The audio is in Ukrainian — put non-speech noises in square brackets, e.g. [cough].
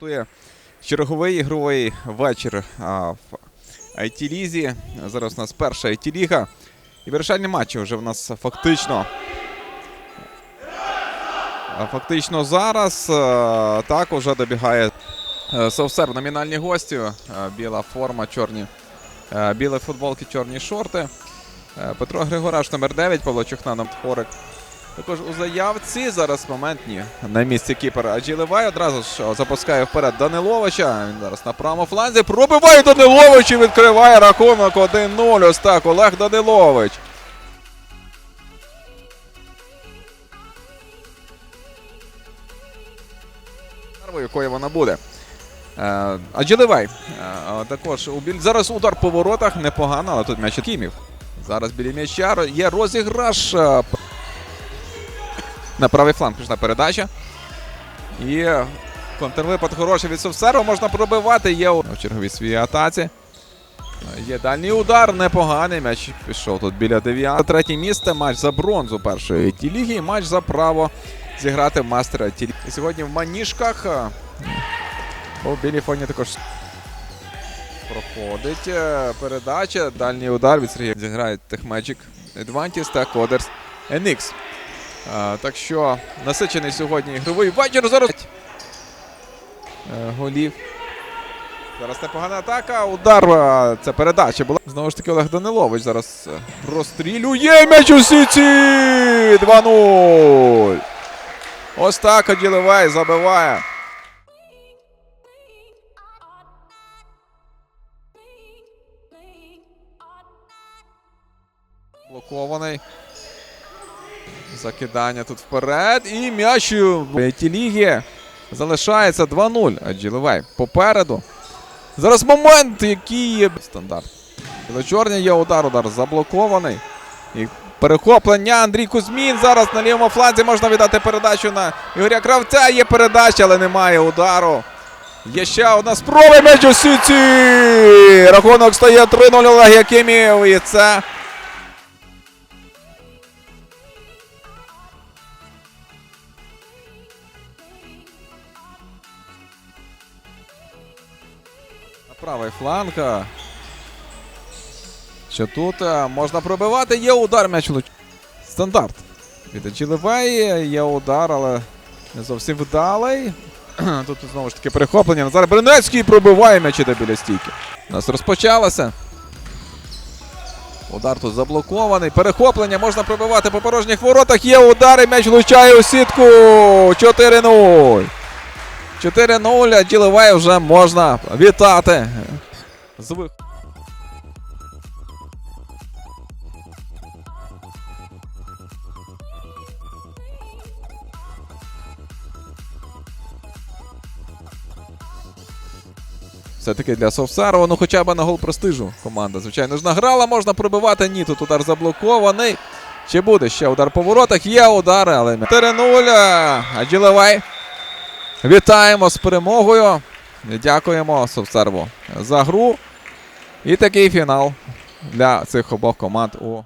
Готує черговий ігровий вечір а, в IT-лізі. Зараз у нас перша IT-ліга. І вирішальні матчі вже в нас фактично. Фактично зараз е, так уже добігає е, Совсер номінальні гості. Е, Біла форма, чорні, е, білі футболки, чорні шорти. Е, Петро Григораш номер 9, Павло Чухна Хорик. Також у заявці зараз моментні на місці кіпера Аджилевай. Одразу ж запускає вперед Даниловича. Він зараз на правому фланзі. Пробиває Данилович і відкриває рахунок 1-0. Ось так, Олег Данилович. Якою вона буде. Е, Аджилевай. Е, також у біль... зараз удар по воротах непогано, але тут м'яч Кімів. Зараз біля м'яча є розіграш. На правий фланг пішла передача. І контрвипад хороший від Совсеру. Можна пробивати. Є у черговій своїй атаці. Є дальній удар, непоганий. М'яч пішов тут біля 9. Третє місце. Матч за бронзу першої ті ліги. Матч за право зіграти в мастера ті І сьогодні в маніжках. е, У білій фоні також проходить е, передача. Дальній удар від Сергія. Зіграють Техмеджик, Advantis та Кодерс NX. А, так що насичений сьогодні ігровий вечір. Зараз Е, голів. Зараз непогана атака. Удар. Це передача була. Знову ж таки, Олег Данилович зараз е, розстрілює м'яч у сіті! 2-0. Ось так Аділевай забиває. Блокований. Закидання тут вперед. І м'яч в ті ліги залишається 2-0. Аджилевай попереду. Зараз момент, який є стандарт. Білочорні є удар, удар заблокований. І перехоплення Андрій Кузьмін. Зараз на лівому фланзі можна віддати передачу на Ігоря Кравця. Є передача, але немає удару. Є ще одна спроба м'яч у. Рахунок стає 3-0 Олег Якимів. І це правий фланг. Що тут можна пробивати. Є удар м'яч влуч. Стандарт. Від Аджилевей є удар, але не зовсім вдалий. [clears throat] Тут знову ж таки перехоплення. Назар Бринецький пробиває м'яч іде біля стійки. У нас розпочалося. Удар тут заблокований. Перехоплення можна пробивати по порожніх воротах. Є удар і м'яч влучає у сітку. 4-0. 4-0, а Ділевай вже можна вітати. З Все-таки для Совсарова, ну хоча б на гол престижу команда, звичайно ж, награла, можна пробивати. Ні, тут удар заблокований. Чи буде ще удар по воротах? Є удари, але 4-0. Аджилевай. Вітаємо з перемогою. Дякуємо Совсерву за гру. І такий фінал для цих обох команд у